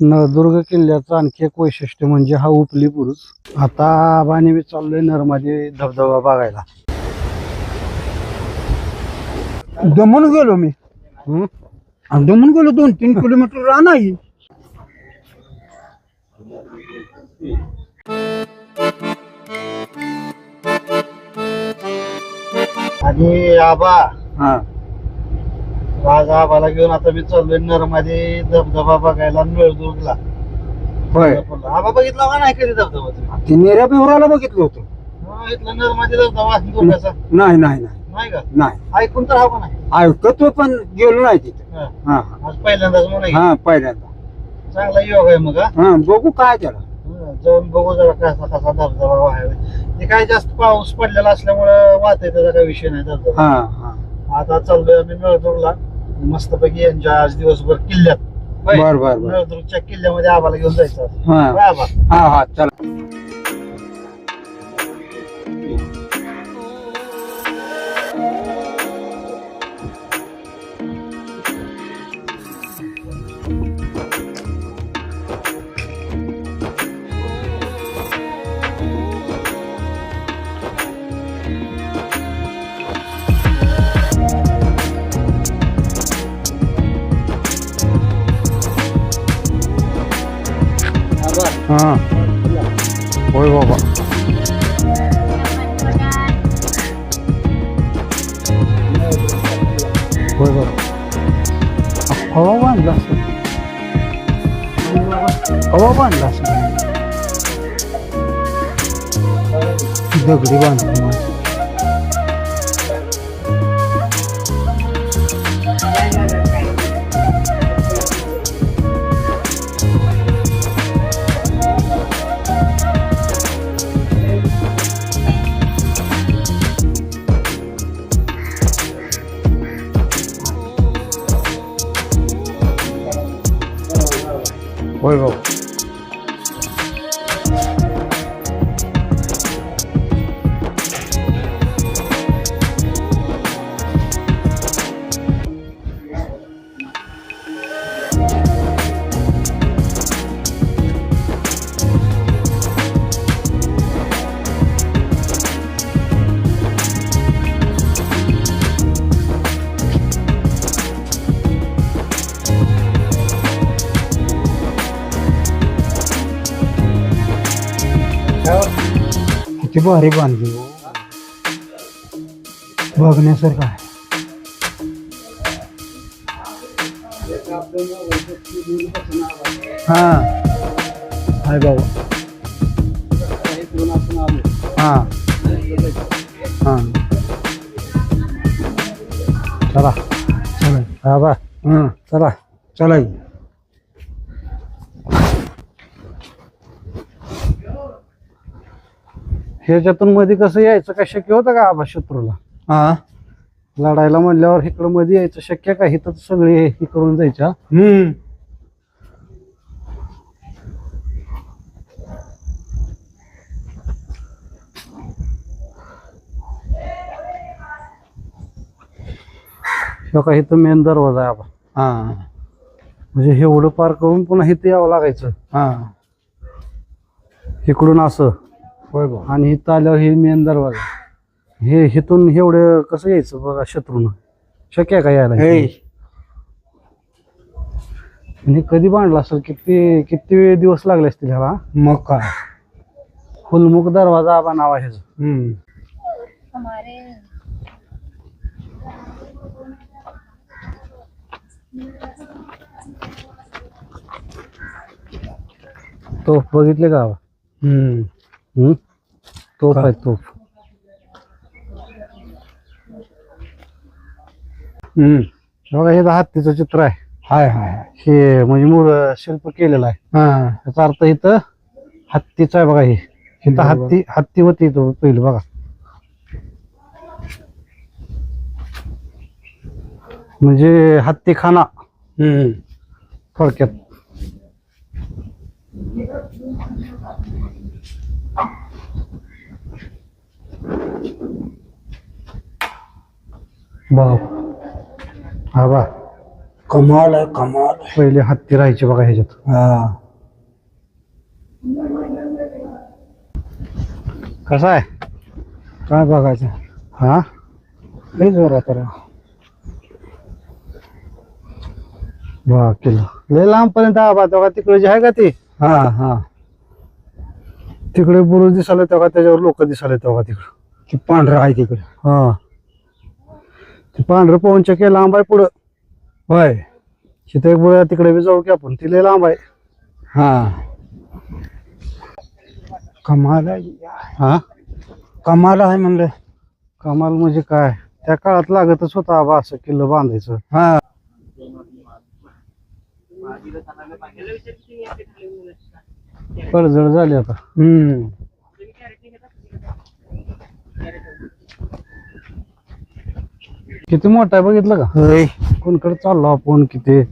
नळदुर्ग किल्ल्याचं आणखी एक वैशिष्ट्य म्हणजे हा उपली बुरुज आता आबाने मी चाललोय नरमध्ये धबधबा बघायला दमून गेलो मी हम्म? आणि दमून गेलो दोन तीन किलोमीटर राहणार आहे. आणि आबा हा आज आबाला घेऊन आता मी चाललोय नरमध्ये धबधबा बघायला नळदुर्गला. होय. आबा बघितला का नाही कधी धबधबा तुम्ही? ते नेऱ्या बघितलं होतं. हा, इथला नरमध्ये धबधबा दुर्गाचा नाही नाही नाही. नाही का? नाही. ऐकून तर हवा नाही. ऐकतो पण गेलो नाही तिथे. हा. हा. आज पहिल्यांदाच म्हणा हा पहिल्यांदा. चांगला योग आहे मग हा. हा बघू काय त्याला. हा, जाऊन बघू जरा कसा कसा धबधबा वाहावे ते काय जास्त पाऊस पडलेला असल्यामुळं वाहत आहे त्याचा काही विषय नाही धबधबा. हा हा. आता चाललोय आम्ही नळदुर्गला. मस्तपैकी एन्जॉय आज दिवसभर किल्ल्यात? बर बर बर नळदुर्गच्या किल्ल्यामध्ये आम्हाला घेऊन जायचं. हा हा हा चला हा होय बाबा होय बाबा हवा बांधला असं हवा बांधला असं दगडी बांधली माझी होय बाबा भारी बांधली हो. बघण्यासारखं आहे हा हाय बाबा हा हा चला चला बाबा हा चला चला ह्याच्यातून मध्ये कसं यायचं काय शक्य होतं का आबा शत्रूला? हा. लढायला म्हणल्यावर इकडं मध्ये यायचं शक्य का? इथं तर सगळे हे करून जायच्या हम्म. ह्यो का इथं मेन दरवाजा आहे आबा. हा. म्हणजे हे एवढं पार करून पुन्हा इथं यावं लागायचं. हा. इकडून असं. आणि इथं आल्यावर हे मेन दरवाजा. हे इथून एवढं कसं यायचं बघा शत्रून? शक्य आहे का यायला हे आणि कधी बांधला असेल? किती किती दिवस लागले असतील ह्याला? मग काय? फुलमुख दरवाजा आबा नाव आहे ह्याचं. हम्म. हमारे. तोफ बघितले का? आबा हम्म. हम्म? तोफ? आहे तोफ. हम्म. बघा हे हत्तीचं चित्र आहे. हाय हाय हाय. हे म्हणजे मूळ शिल्प केलेलं आहे. हा. त्याचा अर्थ इथं हत्तीचं आहे बघा हे. इथं बरोबर. हत्ती हत्ती होती इथं पहिलं बघा. म्हणजे हत्तीखाना. हम्म. थोडक्यात. बाप. हा बा कमाल आहे कमाल पहिले हत्ती राहायचे बघा ह्याच्यात. हा. कसा आहे? काय बघायचं? हा? लई जोरात राव. बा किलो लय लांबपर्यंत आबा तेव्हा तिकडे जे आहे का ते? हा हा. तिकडे बुरुज दिसाले तेव्हा त्याच्यावर लोक दिसाले तेव्हा तिकडे. ते पांढरं आहे तिकडे. हा. ते पांढरं पवन चक्की लांब आहे पुढं. होय. बुळ्या तिकडे बी जाऊ की आपण. ती लय लांब आहे. हा. कमाल आहे. हा? कमाल आहे म्हणलं. कमाल म्हणजे काय? त्या काळात लागतच होता आबा असं किल्लं बांधायचं. हा. पडझड झाली आता. हम्म. किती मोठा आहे बघितलं का? होय. कोणकडे चाललो आपण किती?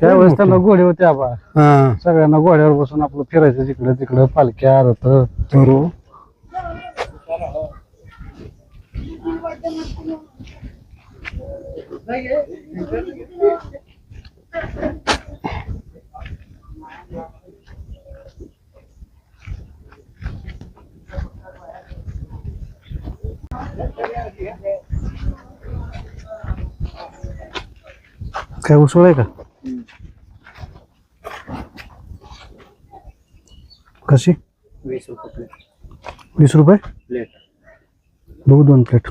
त्यावेळेस त्याला घोडे होते आबा. हा. सगळ्यांना घोड्यावर बसून आपलं फिरायचं तिकडे तिकडे पालख्या रथ. तरू काय उसळ आहे का? कशी? वीस रुपये प्लेट. वीस रुपये? प्लेट. बघू दोन प्लेट.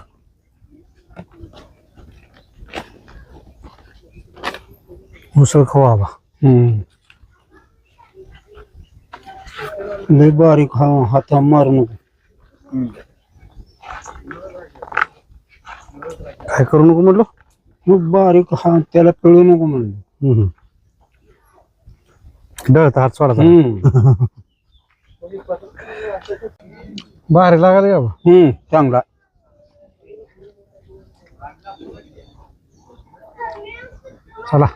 उसळ खाऊ हम्म. लय बारीक हा हाता मारू नको. काय करू नको म्हटलं मग बारीक हा त्याला पिळू नको म्हणलं हम्म. डळत हात सोडायचा हम्म बाहेर लागायला का बा? हम्म चांगला चला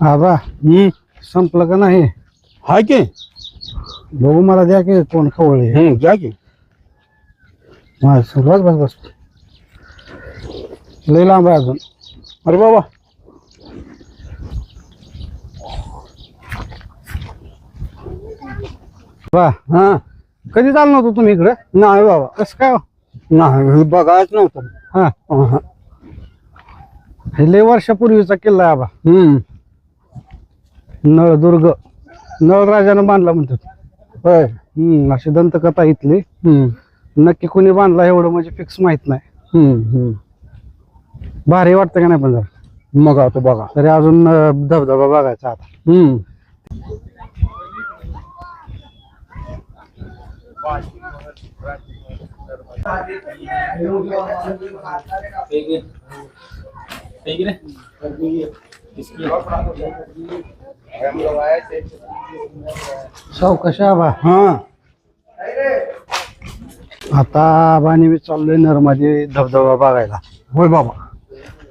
आबा हम्म. संपलं का नाही? हाय की. बघू मला द्या की कोण खवळे हम्म घ्या की. सुरुवात बस बस. लय लांब आहे अजून. अरे बाबा. बा. हा. कधी चालू नव्हतं तुम्ही इकडे? नाही बाबा. कसं काय हो? नाही हे बघायच नव्हतं. हा. अहं. हे लय वर्षापूर्वीचा किल्ला आहे आबा हम्म. नळदुर्ग. नळराजानं बांधला म्हणतात. होय. हम्म अशी दंतकथा इथली. नक्की कोणी बांधला एवढं म्हणजे फिक्स माहीत नाही. हम्म हम्म. भारी वाटतं का नाही पण जरा? मग आता बघा. तरी अजून अं, धबधबा बघायचा आता. हम्म. सावकाश आबा? हा. आता आबाने मी चाललोय नरमादी धबधबा बघायला. होय बाबा.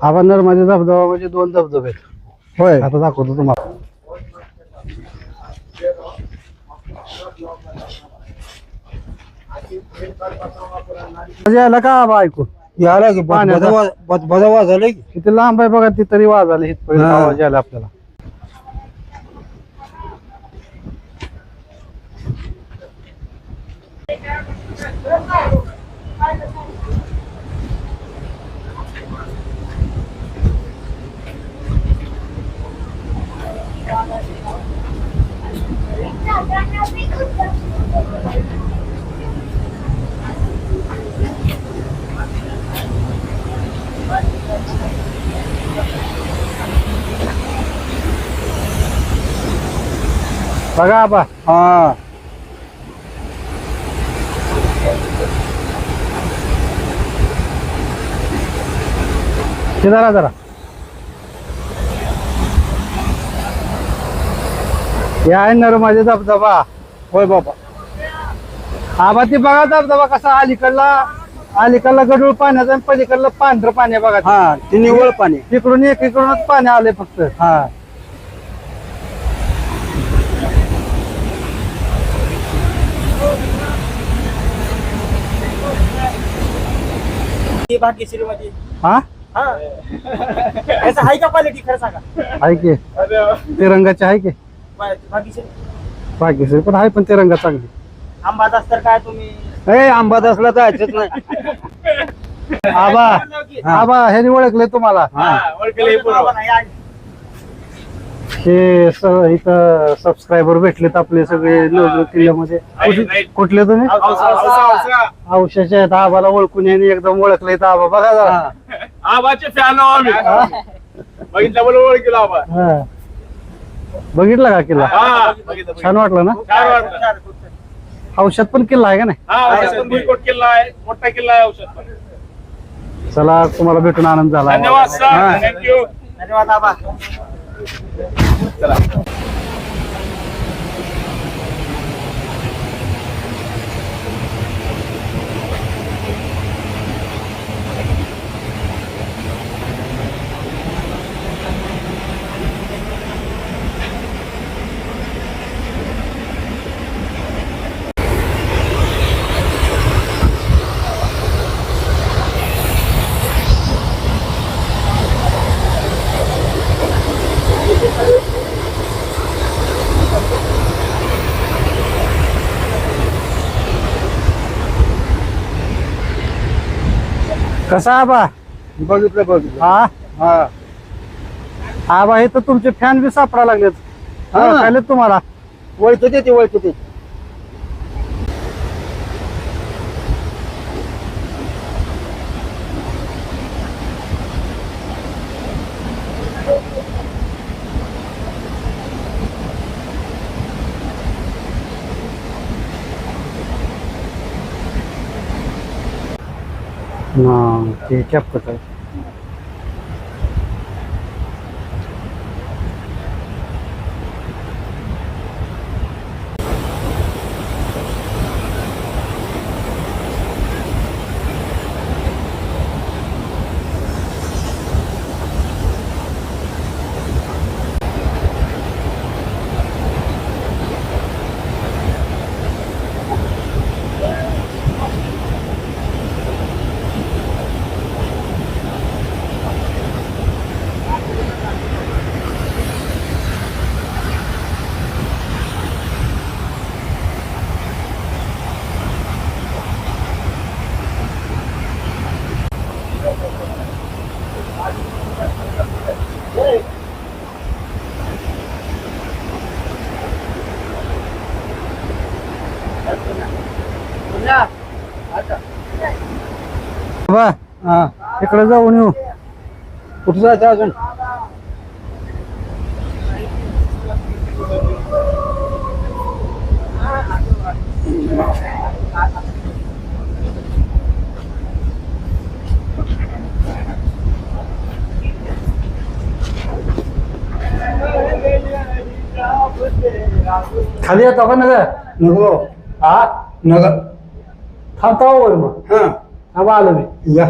आबा नरमादी धबधबा म्हणजे दोन धबधबे आहेत. होय. आता दाखवतो तुम्हाला. म्हणजे यायला का आबा ऐकू याला की पाण्याचा- बदबदा वाजवलंय की. किती लांब आहे बघा ती तरी वाज आली इथपर्यंत हा. आवाज यायला आपल्याला. बघा आबा हा. जरा जरा. या आहे नर माझे धबधबा. होय बाबा. आबा ती बघा धबधबा कसा अलीकडला अलीकडला गडूळ पाण्याचा आणि पलीकडला पांढरं पाणी बघा हा ती निवळ पाणी. तिकडून एकीकडूनच पाणी आलंय फक्त. हा. हा? हा. आहे का क्वालिटी खरं सांगा. की. तिरंगाची आहे की. भाग्यश्री बाकी पण आहे पण तिरंगा चांगली. अंबादास तर काय तुम्ही? ए आंबादासला जायचंच नाही. आबा आबा ह्यानी ओळखले तुम्हाला. हे इथं सबस्क्रायबर भेटलेत आपले सगळे किल्ल्यामध्ये. कुठले- तुम्ही? औषधाचे आहेत आबाला ओळखून यांनी एकदम ओळखले तर आबा. बघा जरा. आबाचे फॅन आम्ही. बघितलं बोल ओळखीला आबा. हा. बघितला का किल्ला? हा बघितलं छान वाटलं ना? छान वाटलं. औषध पण किल्ला आहे का नाही? हा औषध पण भुईकोट किल्ला आहे. मोठा किल्ला आहे औषध पण. चला तुम्हाला भेटून आनंद झाला. धन्यवाद सर थँक्यू धन्यवाद आबा. कसा आबा? बघितलं बघितलं. हा? हा. आबा हे तर तुमचे फॅन बी सापडा लागलेत. हा. ओळखायलेत तुम्हाला? वळतो ते वळतो ते हा ते कॅप्टन आहे बा इकडे जाऊन येऊ. कुठं जायचं अजून? खाली येतो का नगर? नको. हा? नगर. थांबता वर मग हा. थांबा आलो मी. या.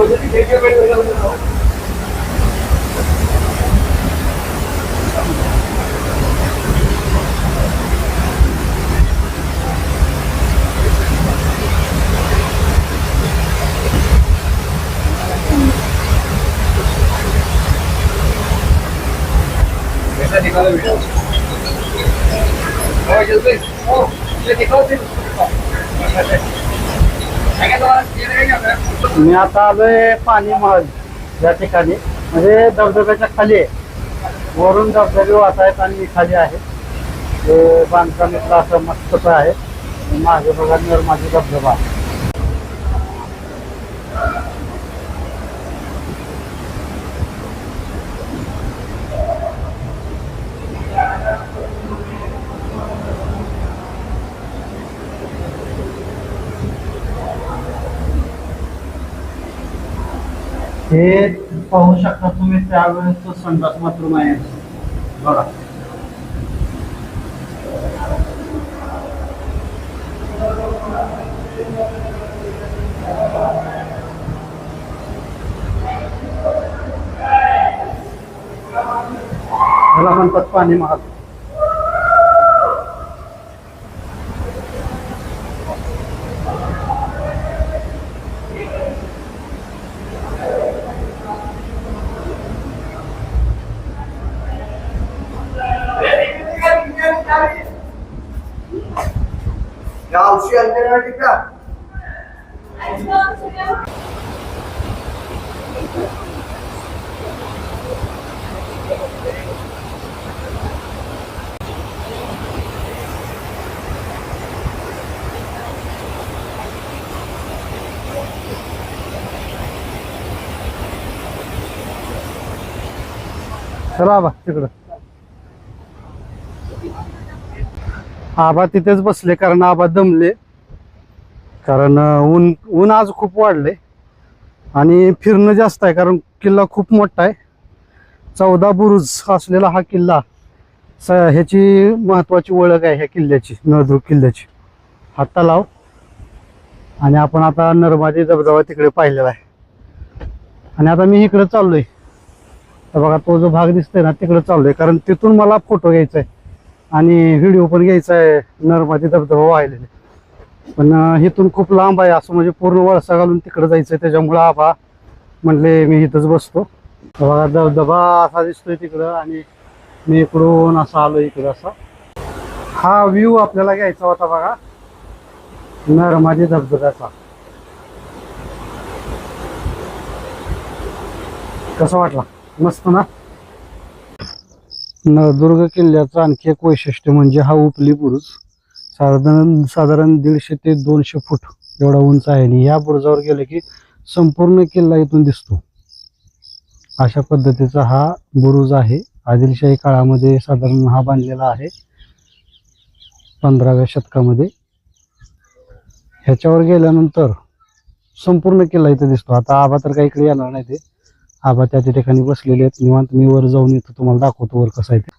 Gracias. मी आता आलोय पाणी महल या ठिकाणी. म्हणजे धबधब्याच्या खाली आहे. वरून धबधबे वाहत आहेत आणि मी खाली आहे. ते बांधकाम इथलं असं मस्तच आहे. माझे बघा माझी धबधबा. हे पाहू शकता तुम्ही त्यावेळेस संडास बाथरूम आहे. बघा. ह्याला म्हणतात पाणी महाग. चला आबा तिकडं. आबा तिथेच बसले कारण आबा दमले. कारण ऊन ऊन आज खूप वाढले आणि फिरणं जास्त आहे कारण किल्ला खूप मोठा आहे. चौदा बुरुज असलेला हा किल्ला स ह्याची महत्वाची ओळख आहे ह्या किल्ल्याची नळदुर्ग किल्ल्याची. हा तलाव आणि आपण आता नर्मदे धबधबा तिकडे पाहिलेला आहे. आणि आता मी इकडे चाललोय. तर बघा तो जो भाग दिसतोय ना तिकडे चाललोय. कारण तिथून मला फोटो घ्यायचा आहे आणि व्हिडिओ पण घ्यायचा आहे नर्मदे धबधबा वाहिलेले. पण इथून खूप लांब आहे असं म्हणजे पूर्ण वळसा घालून तिकडे जायचं त्याच्यामुळं आबा म्हणले मी इथंच बसतो. बघा धबधबा असा दिसतोय तिकडं आणि मी इकडून असा आलो इकडं असा. हा व्ह्यू आपल्याला घ्यायचा होता बघा नर्मदे धबधब्याचा. कसा वाटला? मस्त ना? नळदुर्ग किल्ल्याचं आणखी एक वैशिष्ट्य म्हणजे हा उपली बुरुज. साधारण साधारण दीडशे ते दोनशे फूट एवढा उंच आहे. आणि या बुरुजावर गेलं की संपूर्ण किल्ला इथून दिसतो. अशा पद्धतीचा हा बुरुज आहे. आदिलशाही काळामध्ये साधारण हा बांधलेला आहे. पंधराव्या शतकामध्ये. ह्याच्यावर गेल्यानंतर संपूर्ण किल्ला इथं दिसतो. आता आबा तर काही इकडे येणार नाही ते. आबा त्या ठिकाणी बसलेले आहेत. निवांत मी वर जाऊन येतो तुम्हाला दाखवतो वर कसं आहे ते.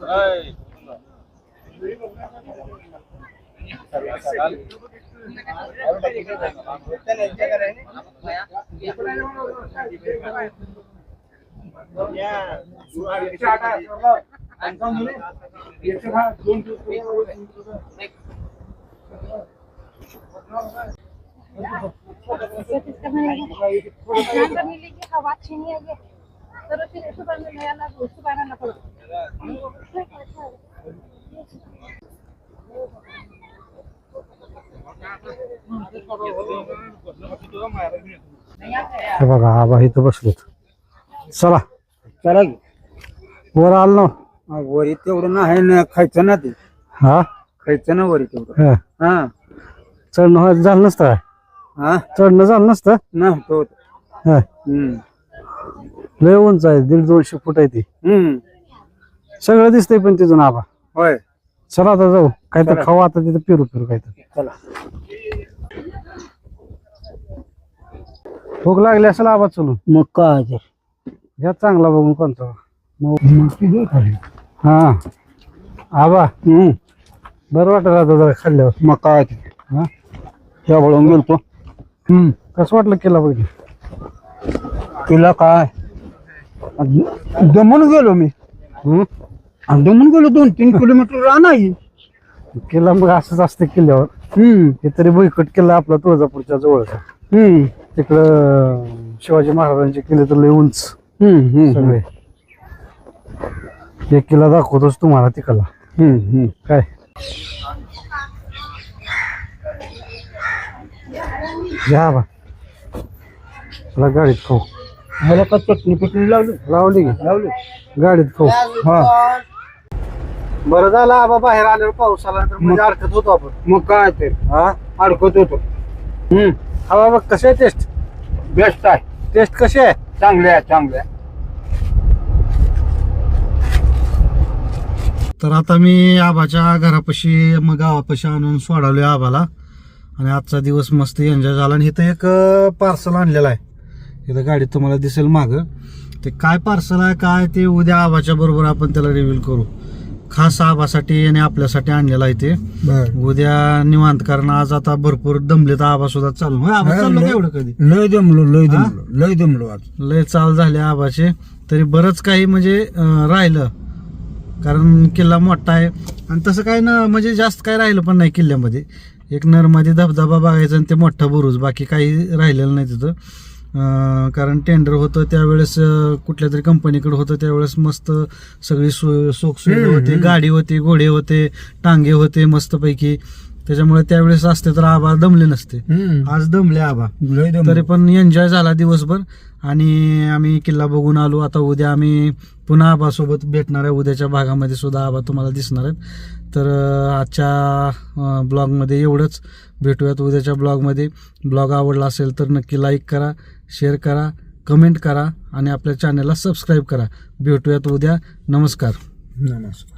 Hey. हवा छीनी है तर फिर सुबह में नया ना सुबह ना पड़ो हे बघा आबा इथं बसलेत चला. चला की. वर आलो ना. हा, वरी तेवढं नाही ना खायचं ना ते. हा? खायचं ना वरी तेवढं हा. हा. चढणं व्हायचं झालं नसतं काय? हा? चढणं झालं नसतं? नाही तो हा. हम्म. लय उंच आहे दीड दोनशे फूट आहे ती. हम्म. सगळं दिसतंय पण तिथून आबा. होय. चला आता जाऊ. काय तर चला. खाऊ आता तिथं फिरू फिरू काय तर चला. भूक लागली असेल आबा चलून. मग काय ते? घ्या चांगला बघून कोणता. हा. आबा. हम्म. बरं वाटत आता जरा खाल्ल्यावर. मग काय ते? हा? गेलतो. हम्म. कसं वाटलं केला बघ. तिला काय? दमून गेलो मी. हम्म. आणि दमून गेलो दोन तीन किलोमीटर राहणार केला मग असंच असतं किल्ल्यावर. हम्म. हे तरी बोयकट केला आपला तुळजापूरच्या जवळचा. हम्म. तिकडं शिवाजी महाराजांचे किल्ले तर लय उंच. हम्म हम्म सगळे. एक किल्ला दाखवतोच तुम्हाला तिकडला. हम्म हम्म. काय? घ्या बा. गाडीत खाऊ. मला का चटणी पिटणी लावली? लावली की? लावली. गाडीत खाऊ. हा. बरं झालं आबा बाहेर आल्यावर पाऊस आला तर म्हणजे अडकत होतो आपण. मग काय ते हा? अडकत होतो. हम्म. हवा बघ कशी आहे टेस्ट बेस्ट आहे. टेस्ट कशी आहे? चांगले आहे चांगले आहे. तर आता मी आबाच्या घरापाशी मग गावापाशी आणून सोडवले आबाला. आणि आजचा दिवस मस्त एन्जॉय झाला. आणि इथं एक पार्सल आणलेलं आहे. इथं गाडीत तुम्हाला दिसेल माग. ते काय पार्सल आहे काय ते उद्या आबाच्या बरोबर आपण त्याला रिव्हील करू. खास आबासाठी आणि आपल्यासाठी आणलेलं आहे ते. उद्या निवांत कारण आज आता भरपूर दमले तर आबा सुद्धा चालू होय, आबा चाललो का एवढं कधी? लय दमलो लय? दमलो लय दमलो आज. लय चाल झाले आबाचे. तरी बरंच काही म्हणजे अं, राहिलं. कारण किल्ला मोठा आहे. आणि तसं काय ना म्हणजे जास्त काय राहिलं पण नाही किल्ल्यामध्ये. एक नरमध्ये धबधबा बघायचा आणि ते मोठा बुरुज. बाकी काही राहिलेलं नाही तिथं. कारण टेंडर होतं त्यावेळेस कुठल्या तरी कंपनीकडे होतं त्यावेळेस मस्त सगळी सोख सुविधा होती. गाडी होती घोडे होते टांगे होते मस्तपैकी. त्याच्यामुळे त्यावेळेस असते तर आबा दमले नसते. आज दमले आबा. तरी पण एन्जॉय झाला दिवसभर. आणि आम्ही किल्ला बघून आलो. आता उद्या आम्ही पुन्हा आबासोबत भेटणार आहे. उद्याच्या भागामध्ये सुद्धा आबा तुम्हाला दिसणार आहेत. तर आजच्या ब्लॉगमध्ये एवढंच. भेटूयात उद्याच्या ब्लॉगमध्ये ब्लॉग आवडला असेल तर नक्की लाईक करा. शेअर करा कमेंट करा आणि आपल्या चॅनलला सबस्क्राईब करा. भेटूयात उद्या. नमस्कार. नमस्कार.